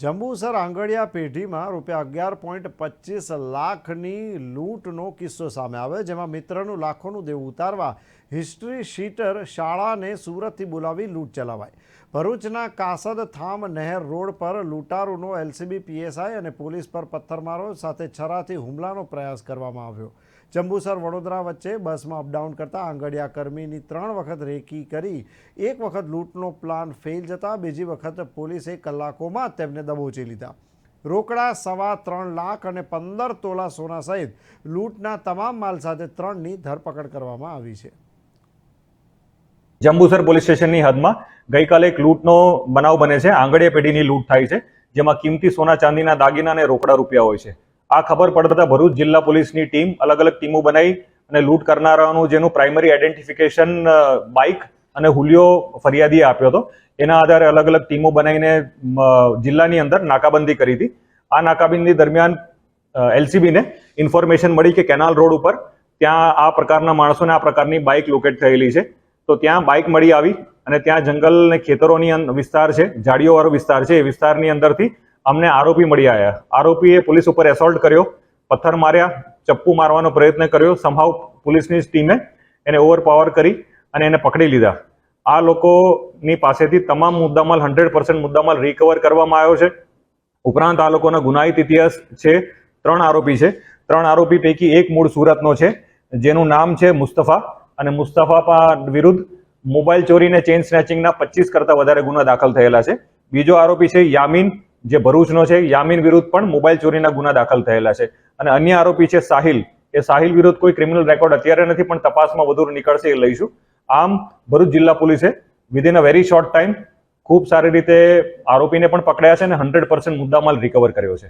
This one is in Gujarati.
જંબુસર આંગળિયા પેઢીમાં રૂપિયા અગિયાર પોઈન્ટ પચીસ લાખની લૂંટનો કિસ્સો સામે આવ્યો, જેમાં મિત્રનું લાખોનું દેવું ઉતારવા હિસ્ટ્રી શીટર શાળાને સુરતથી બોલાવી લૂંટ ચલાવાઈ. ભરૂચના કાસદ થામ નહેર રોડ પર લૂંટારૂનો એલસીબી, પીએસઆઈ અને પોલીસ પર પથ્થરમારો સાથે છરાથી હુમલાનો પ્રયાસ કરવામાં આવ્યો. જંબુસર વડોદરા વચ્ચે બસમાં અપડાઉન કરતા આંગડિયા કર્મીની ત્રણ વખત રેકી કરી, એક વખત લૂંટનો પ્લાન ફેલ જતા બીજી વખત પોલીસે કલાકોમાં તેમને દબોચી લીધા. રોકડા સવા ત્રણ લાખ અને પંદર તોલા સોના સહિત લૂંટના તમામ માલ સાથે ત્રણની ધરપકડ કરવામાં આવી છે. જંબુસર પોલીસ સ્ટેશનની હદમાં ગઈકાલે એક લૂંટનો બનાવ બને છે. આંગળીયા પેઢીની લૂંટ થાય છે, જેમાં કિંમતી સોના ચાંદીના દાગીના અને રોકડા રૂપિયા હોય છે. આ ખબર પડતા ભરૂચ જિલ્લા પોલીસની ટીમ અલગ અલગ ટીમો બનાવી અને લૂંટ કરનારાઓનું જેનું પ્રાઇમરી આઈડેન્ટિફિકેશન બાઇક અને હુલિયો ફરિયાદીએ આપ્યો હતો. એના આધારે અલગ અલગ ટીમો બનાવીને જિલ્લાની અંદર નાકાબંધી કરી હતી. આ નાકાબંધી દરમિયાન એલસીબીને ઇન્ફોર્મેશન મળી કે કેનાલ રોડ ઉપર ત્યાં આ પ્રકારના માણસોને આ પ્રકારની બાઇક લોકેટ થયેલી છે. તો ત્યાં બાઇક મળી આવી અને ત્યાં જંગલ ને ખેતરોની વિસ્તાર છે, ઝાડીઓવાળો વિસ્તાર છે. એ વિસ્તારની અંદરથી અમને આરોપી મળી આવ્યા. આરોપીએ પોલીસ ઉપર એસોલ્ટ કર્યો, પથ્થર માર્યા, ચપ્પુ મારવાનો પ્રયત્ન કર્યો. સંભાવ પોલીસની ટીમે એને ઓવરપાવર કરી અને એને પકડી લીધા. આ લોકોની પાસેથી તમામ મુદ્દામાલ, હંડ્રેડ પર્સન્ટ મુદ્દામાલ રિકવર કરવામાં આવ્યો છે. ઉપરાંત આ લોકોના ગુનાહિત ઇતિહાસ છે, ત્રણ આરોપી છે. ત્રણ આરોપી પૈકી એક મૂળ સુરતનો છે, જેનું નામ છે મુસ્તફા. અને મુસ્તફા વિરુદ્ધ મોબાઈલ ચોરી અને ચેઇન સ્નેચિંગના પચીસ કરતાં વધારે ગુના દાખલ થયેલા છે. બીજો આરોપી છે યામીન, જે ભરૂચનો છે. યામીન વિરુદ્ધ પણ મોબાઈલ ચોરીના ગુના દાખલ થયેલા છે. અને અન્ય આરોપી છે સાહિલ. એ સાહિલ વિરુદ્ધ કોઈ ક્રિમિનલ રેકોર્ડ અત્યારે નથી, પણ તપાસમાં વધુ નીકળશે એ લઈશું. આમ ભરૂચ જિલ્લા પોલીસે within a very short time ખૂબ સારી રીતે આરોપીને પણ પકડ્યા છે અને હંડ્રેડ પર્સન્ટ મુદ્દામાલ રિકવર કર્યો છે.